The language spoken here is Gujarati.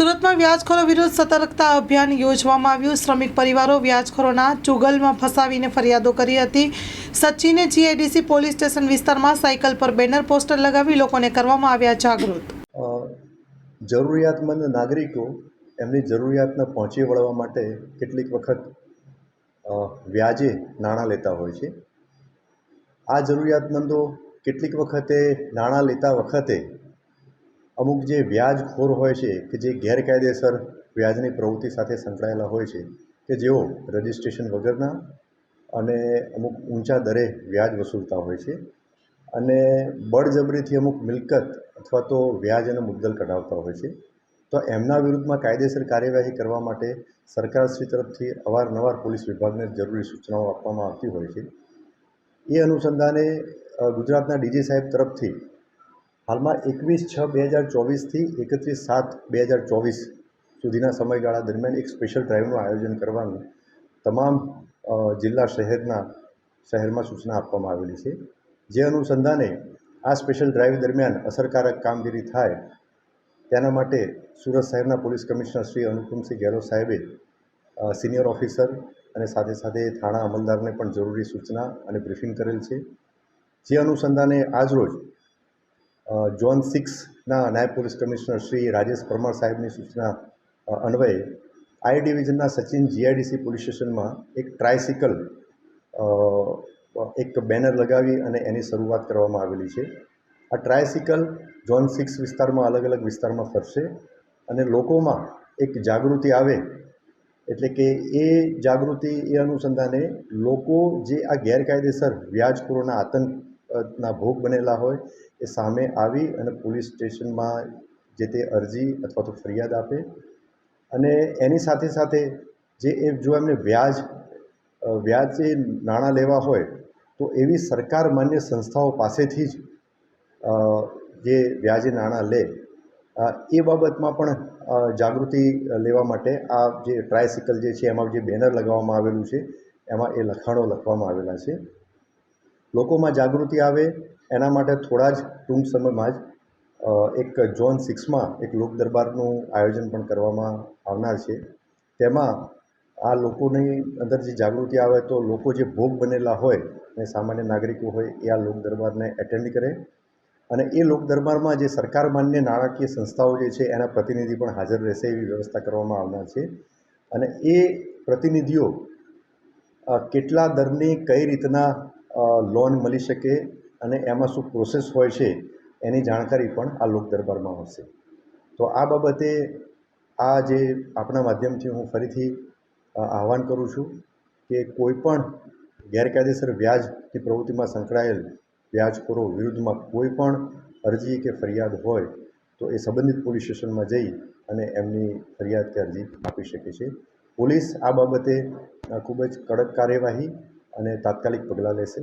સુરતમાં વ્યાજખોરો વિરુદ્ધ સતર્કતા અભિયાન યોજવામાં આવ્યું. શ્રમિક પરિવારો વ્યાજખોરોના ચુગલમાં ફસાવીને ફરિયાદો કરી હતી. સચિને જીઆઈડીસી પોલીસ સ્ટેશન વિસ્તારમાં સાયકલ પર બેનર પોસ્ટર લગાવી લોકોને કરવામાં આવ્યા જાગૃત. જરૂરિયાતમંદ નાગરિકો એમની જરૂરિયાતને પહોંચી વળવા માટે કેટલીક વખત વ્યાજે નાણાં લેતા હોય છે. આ જરૂરિયાતમંદો કેટલીક વખતે નાણાં લેતા વખતે અમુક જે વ્યાજખોર હોય છે કે જે ગેરકાયદેસર વ્યાજની પ્રવૃત્તિ સાથે સંકળાયેલા હોય છે કે જેઓ રજિસ્ટ્રેશન વગરના અને અમુક ઊંચા દરે વ્યાજ વસૂલતા હોય છે અને બળજબરીથી અમુક મિલકત અથવા તો વ્યાજ અને મુદ્દલ કઢાવતા હોય છે, તો એમના વિરુદ્ધમાં કાયદેસર કાર્યવાહી કરવા માટે સરકારશ્રી તરફથી અવારનવાર પોલીસ વિભાગને જરૂરી સૂચનાઓ આપવામાં આવતી હોય છે. એ અનુસંધાને ગુજરાતના ડીજી સાહેબ તરફથી હાલમાં એકવીસ છ બે હજાર ચોવીસથી એકત્રીસ સાત બે હજાર ચોવીસ સુધીના સમયગાળા દરમિયાન એક સ્પેશિયલ ડ્રાઈવનું આયોજન કરવાનું તમામ જિલ્લા શહેરના, શહેરમાં સૂચના આપવામાં આવેલી છે. જે અનુસંધાને આ સ્પેશિયલ ડ્રાઈવ દરમિયાન અસરકારક કામગીરી થાય તેના માટે સુરત શહેરના પોલીસ કમિશનર શ્રી અનુપમસિંહ ગેહલોત સાહેબે સિનિયર ઓફિસર અને સાથે સાથે થાણા અમલદારને પણ જરૂરી સૂચના અને બ્રિફિંગ કરેલ છે. જે અનુસંધાને આજરોજ ઝોન સિક્સના નાયબ પોલીસ કમિશનર શ્રી રાજેશ પરમાર સાહેબની સૂચના અન્વયે આઈ ડિવિઝનના સચિન જીઆઈડીસી પોલીસ સ્ટેશનમાં એક ટ્રાયસિકલ એક બેનર લગાવી અને એની શરૂઆત કરવામાં આવેલી છે. આ ટ્રાયસિકલ ઝોન સિક્સ વિસ્તારમાં અલગ અલગ વિસ્તારમાં ફરશે અને લોકોમાં એક જાગૃતિ આવે એટલે કે એ જાગૃતિ, એ અનુસંધાને લોકો જે આ ગેરકાયદેસર વ્યાજખોરોના આતંકના ભોગ બનેલા હોય એ સામે આવી અને પોલીસ સ્ટેશનમાં જે તે અરજી અથવા તો ફરિયાદ આપે. અને એની સાથે સાથે જે એ જો એમને વ્યાજ વ્યાજ એ નાણાં લેવા હોય, તો એવી સરકાર માન્ય સંસ્થાઓ પાસેથી જ જે વ્યાજે નાણાં લે એ બાબતમાં પણ જાગૃતિ લેવા માટે આ જે ટ્રાયસિકલ જે છે એમાં જે બેનર લગાવવામાં આવેલું છે, એમાં એ લખાણો લખવામાં આવેલા છે. લોકોમાં જાગૃતિ આવે એના માટે થોડા જ ટૂંક સમયમાં જ એક ઝોન સિક્સમાં એક લોક દરબારનું આયોજન પણ કરવામાં આવનાર છે. તેમાં આ લોકોની અંદર જે જાગૃતિ આવે તો લોકો જે ભોગ બનેલા હોય અને સામાન્ય નાગરિકો હોય એ આ લોક દરબારને એટેન્ડ કરે. અને એ લોક દરબારમાં જે સરકાર માન્ય નાણાકીય સંસ્થાઓ જે છે એના પ્રતિનિધિ પણ હાજર રહેશે એવી વ્યવસ્થા કરવામાં આવનાર છે. અને એ પ્રતિનિધિઓ કેટલા દરની કઈ રીતના લોન મળી શકે અને એમાં શું પ્રોસેસ હોય છે, એની જાણકારી પણ આ લોક દરબારમાં હશે તો આ બાબતે આ જે આપણા માધ્યમથી હું ફરીથી આહવાન કરું છું કે કોઈપણ ગેરકાયદેસર વ્યાજની પ્રવૃત્તિમાં સંકળાયેલ વ્યાજખોરો વિરુદ્ધમાં કોઈ પણ અરજી કે ફરિયાદ હોય, તો એ સંબંધિત પોલીસ સ્ટેશનમાં જઈ અને એમની ફરિયાદ કે અરજી આપી શકે છે. પોલીસ આ બાબતે ખૂબ જ કડક કાર્યવાહી અને તાત્કાલિક પગલાં લેશે.